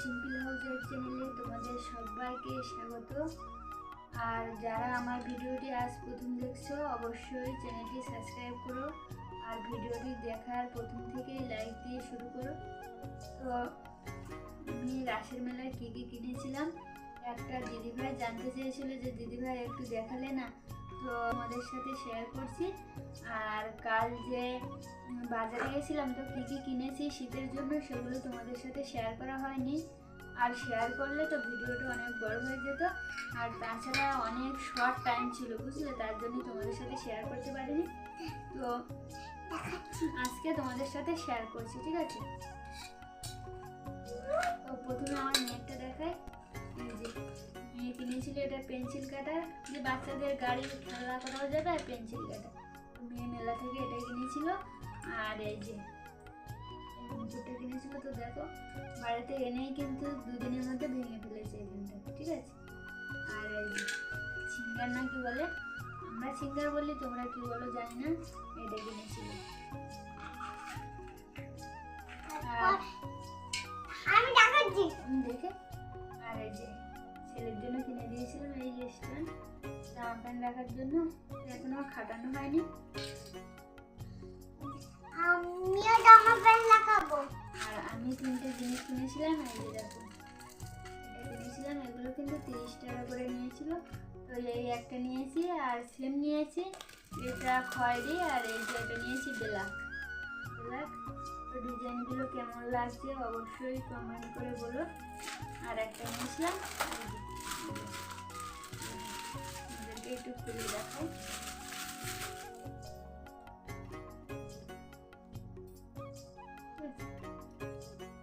Simple হাউসের চ্যানেলে তোমাদের সবাইকে স্বাগত। আর যারা আমার ভিডিওটি আজ প্রথম দেখছ, অবশ্যই চ্যানেলটি সাবস্ক্রাইব করো আর ভিডিওটি দেখার প্রথম থেকেই লাইক দিয়ে শুরু করো। তো আমি রাসের মেলায় কী কী কিনেছিলাম, একটা দিদিভাই জানতে চেয়েছিল যে দিদিভাই একটু দেখালে না তো আমাদের সাথে শেয়ার করছি। আর কাল যে বাজারে গেছিলাম, তো কী কী কিনেছি শীতের জন্য সেগুলো তোমাদের সাথে শেয়ার করা হয়নি। আর শেয়ার করলে তো ভিডিওটা অনেক বড় হয়ে যেত। আর তাছাড়া অনেক শর্ট টাইম ছিল, বুঝলে? তার জন্য তোমাদের সাথে শেয়ার করতে পারিনি। তো আজকে তোমাদের সাথে শেয়ার করছি, ঠিক আছে? তো প্রথমে আমার মেয়েরটা দেখায় যে এটা পেন্সিল কাটা যে বাচ্চাদের গাড়ি খেলা করাও যাবে আর পেন্সিল কাটা। মেয়ে মেলা থেকে এটা কিনেছিল আর এই যে মুকুটটা কিনেছিল তো দেখো বাড়িতে এনেই কিন্তু দুদিনের মধ্যে ভেঙে ফেলেছে এখানটা ঠিক আছে? আর এই যে সিঙ্গার না কি বলে? আমরা সিঙ্গার বলি তোমরা কি বলো জানি না এটা কিনেছিল। দেখে ছেলের জন্য কিনে দিয়েছিলাম এই স্ট্যান্ড জামা প্যান্ট রাখার জন্য এখনও খাটানো হয়নি। আমিও জামা প্যান্ট লাগাবো আর আমি তিনটে জিনিস কিনেছিলাম এই যে দেখো। কিনেছিলাম এগুলো কিন্তু তিরিশ টাকা করে নিয়েছিল। তো এই একটা নিয়েছি আর সেম নিয়েছি এটা খয়েরি আর এই যে এটা নিয়েছি ব্ল্যাক। ব্ল্যাক তো ডিজাইনগুলো কেমন লাগছে অবশ্যই কমেন্ট করে বলো। আর একটা নিয়েছিলাম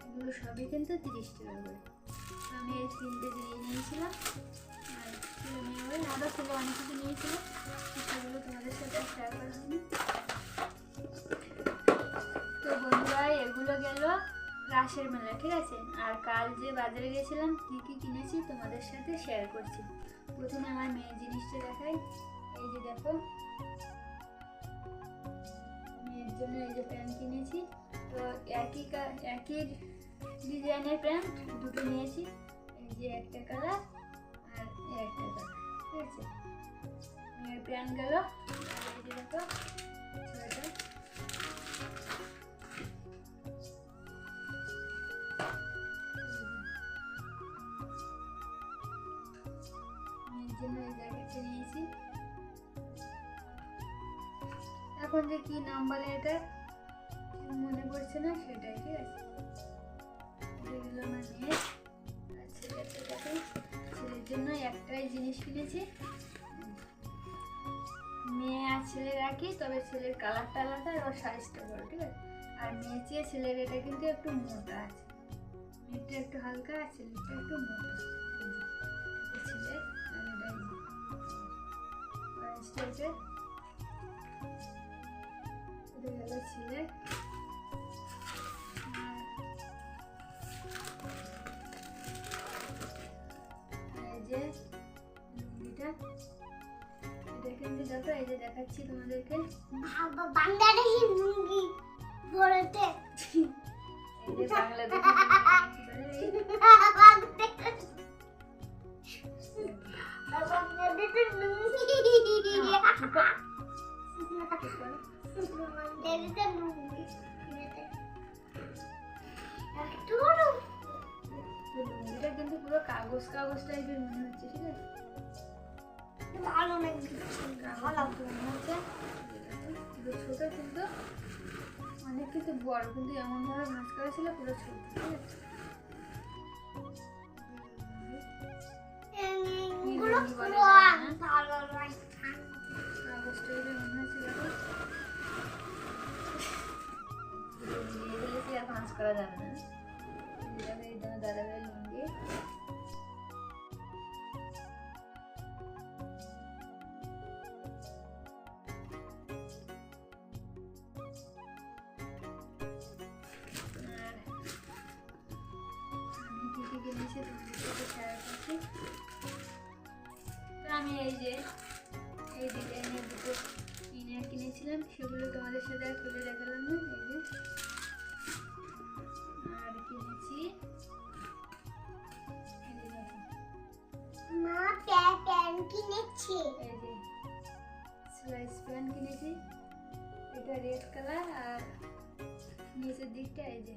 এগুলো সবই কিন্তু তিরিশ টাকা করে আমি এই তিনটে জিনিস নিয়েছিলাম আর আরও ছেলে, অনেক কিছু নিয়েছিল সেগুলো তোমাদের সাথে শেয়ার করা হয়নি। রাসের মেলা ঠিক আছে? আর কাল যে বাজারে গেছিলাম, কী কী কিনেছি তোমাদের সাথে শেয়ার করছি। প্রথমে আমার মেয়ের জিনিসটা দেখাই। এই যে দেখো। মেয়ের জন্য এই যে প্যান্ট কিনেছি। তো একই একই ডিজাইনের প্যান্ট, দুটো নিয়েছি। এই যে একটা কালার আর একটা কালার, ঠিক আছে? মেয়ের প্যান্ট গেল। এই যে দেখো এখন যে কি নাম বলে এটা? মনে পড়ছে না? সেটাই, ঠিক আছে। ছেলের একটাই জিনিস কিনেছি। মেয়ে আর তবে ছেলের কালারটা আলাদা আর সাইজটা ঠিক আর মেয়ে চেয়ে ছেলের এটা কিন্তু একটু মোটা আছে। মেয়েটা একটু হালকা আর ছেলেটা একটু মোটা। এটা গেল দেখাচ্ছি তোমাদেরকে বাংলাদেশি লুঙ্গি পরেতে। একটু বড় কিন্তু পুরো কাগজ কাগজ টাইপের মনে হচ্ছে ঠিক আছে ভালো নাকি ভালো মনে হচ্ছে কিন্তু অনেক কিন্তু বড় কিন্তু এমন ভাবে ভাঁজ করা ছিল পুরো ছোট ঠিক আছে কাগজ টাইপের মনে হচ্ছে করা যাবে না। দেখো, এই তোমার দাদা ভাই লুঙ্গি আর আমি এই যে এই ডিজাইনের দুটো ইনার কিনেছিলাম সেগুলো তোমাদের সাথে খুলে দেখালাম না এই যে। কিনেছি এটা রেড কালার আর নিচের দিকটা এই যে।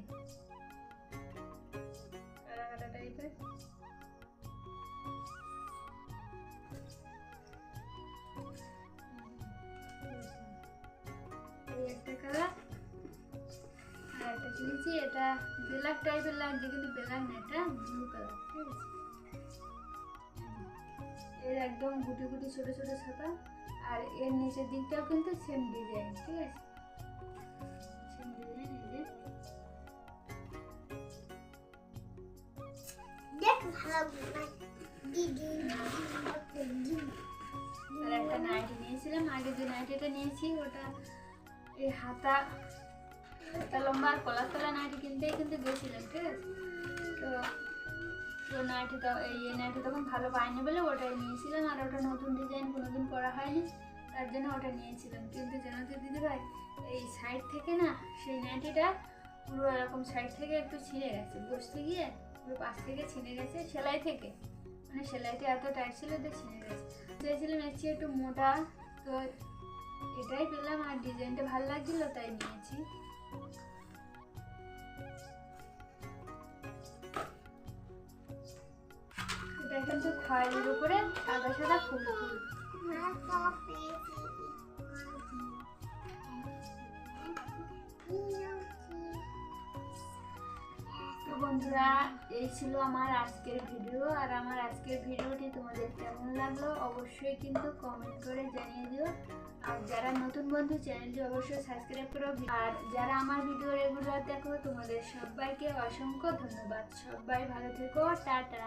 একটা কালার আর একটা কিনেছি, এটা ব্ল্যাক টাইপের লাগছে, কিন্তু ব্ল্যাক না, এটা ব্লু কালারের একদম গুটি গুটি ছোট ছোট ছাতা আর এর নিচের দিকটাও কিন্তু সেম ডিজাইন ঠিক আছে? সেম ডিজাইন এই যে। দেখ ভালো দিদি আর একটা নাইটি নিয়েছিলাম আগে যে নাইটিটা নিয়েছি ওটা এই হাতা হাতা লম্বা আর নাইটি কিনতেই কিন্তু গেছিলাম ঠিক আছে? তো তো নাইটি তো, এই এই নাইটি তখন ভালো পাইনি বলে ওটাই নিয়েছিলাম আর ওটা নতুন ডিজাইন কোনোদিন করা হয়নি। তার জন্য ওটা নিয়েছিলাম কিন্তু জানো তো দিদি ভাই, এই সাইড থেকে না, সেই নাইটিটা পুরো এরকম সাইড থেকে একটু ছিঁড়ে গেছে। বসতে গিয়ে পুরো পাশ থেকে ছিঁড়ে গেছে সেলাই থেকে। মানে সেলাইটা এত টাইট ছিল যে ছিঁড়ে গেছে। চেয়েছিলাম চেয়ে একটু মোটা, তো এটাই পেলাম। আর ডিজাইনটা ভালো লাগছিল, তাই নিয়েছি। কিন্তু খয়েলের উপরে সাদা সাদা ফুল ফুল বন্ধুরা, এই ছিল আমার আজকের ভিডিও, আর আমার আজকের ভিডিওটি তোমাদের কেমন লাগল অবশ্যই কিন্তু কমেন্ট করে জানিয়ে দিও। আর যারা নতুন বন্ধু চ্যানেলটি অবশ্যই সাবস্ক্রাইব করো। আর যারা আমার ভিডিও রেগুলার দেখো, তোমাদের সবাইকে অসংখ্য ধন্যবাদ। সবাই ভালো থেকো, টাটা।